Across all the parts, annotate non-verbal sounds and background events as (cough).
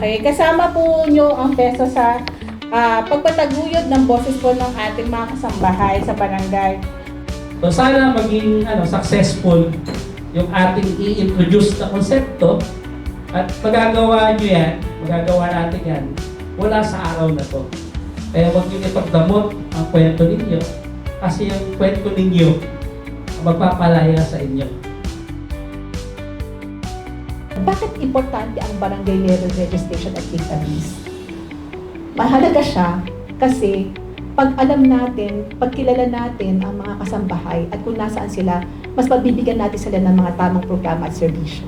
Okay, kasama po nyo ang peso sa ah, pagpataguyod ng boses po ng ating mga kasambahay sa barangay. So sana maging ano, successful yung ating i-introduce na konsepto at magagawa nyo yan, magagawa natin yan, wala sa araw na to. Kaya huwag nyo ipagdamot ang kwento ninyo kasi yung kwento ninyo magpapalaya sa inyo. Bakit importante ang barangay level registration at database? Mahalaga siya kasi pag alam natin, pag kilala natin ang mga kasambahay at kung nasaan sila, mas mabibigyan natin sila ng mga tamang programa at serbisyo.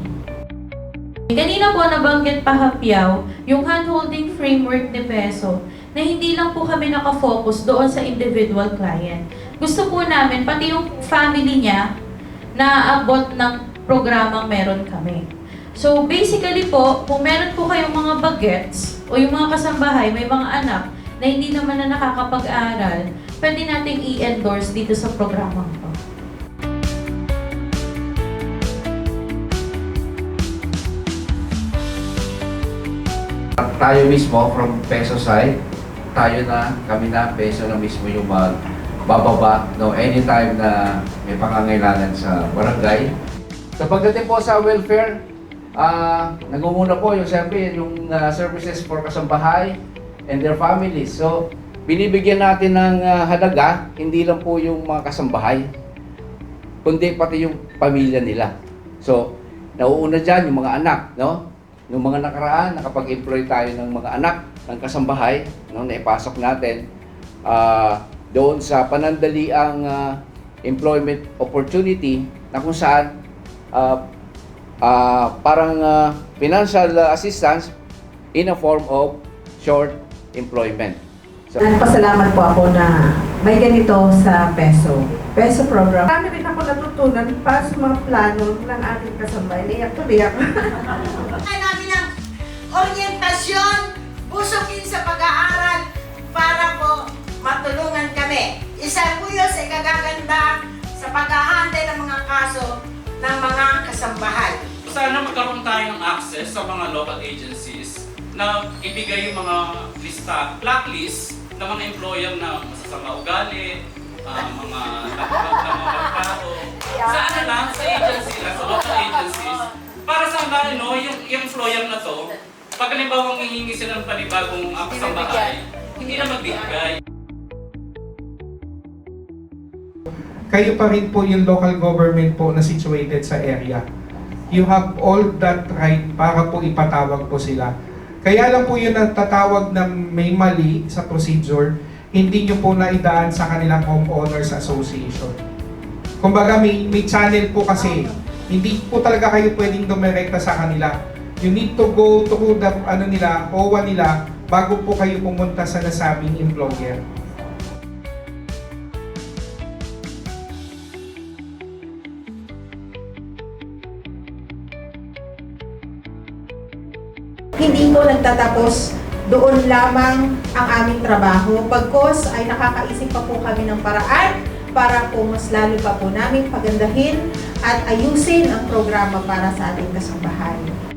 Kanina po nabanggit pa hapyaw yung handholding framework ni Peso na hindi lang po kami nakafocus doon sa individual client. Gusto po namin, pati yung family niya, na abot ng programang meron kami. So basically po, kung meron po kayong mga bagets o yung mga kasambahay, may mga anak na hindi naman na nakakapag-aral, pwede nating i-endorse dito sa programang to. tayo mismo from Peso side, tayo na, kami na, Peso na mismo yung magbababa no, anytime na may pangangailangan sa barangay. So pagdating po sa welfare, ah nangunguna po yung siyempre yung ah, services for kasambahay and their families. So binibigyan natin ng ah, halaga, hindi lang po yung mga kasambahay, kundi pati yung pamilya nila. So, nauuna dyan yung mga anak, no? Yung mga nakaraan, nakapag-employ tayo ng mga anak ng kasambahay, no, na ipasok natin ah, doon sa panandaliang ah, employment opportunity na kung saan ah, ah, parang ah, financial assistance in a form of short employment. So, Nagpasalamat po ako na may ganito sa PESO. PESO program. Marami rin ako natutunan para sa mga plano ng aking kasabay. Liyak to liyak. (laughs) Kaya namin ng orientasyon, busukin sa pag-aaral para po matulungan kami. Isa po yun sa ikagaganda sa pag-ahandle ng mga kaso ng mga kasambahay. Sana magkaroon tayo ng access sa mga local agencies na ibigay yung mga lista, blacklist ng mga employer na masasama ugali, ah, mga nakapag na mga tao. Ano lang, sa agency lang, sa local agencies. Para sa ano, yung, yung employer na to, pag halimbawa hihingi sila ng panibagong uh, kasambahay, hindi na magbibigay. kayo pa rin po yung local government po na situated sa area. You have all that right para po ipatawag po sila. Kaya lang po yung natatawag na may mali sa procedure, hindi nyo po naidaan sa kanilang homeowners association. Kumbaga may, may channel po kasi, hindi po talaga kayo pwedeng dumirekta sa kanila. You need to go to the ano nila, OWA nila, bago po kayo pumunta sa nasabing employer. Hindi po nagtatapos doon lamang ang aming trabaho. Pagkos ay nakakaisip pa po kami ng paraan para po mas lalo pa po namin pagandahin at ayusin ang programa para sa ating kasambahay.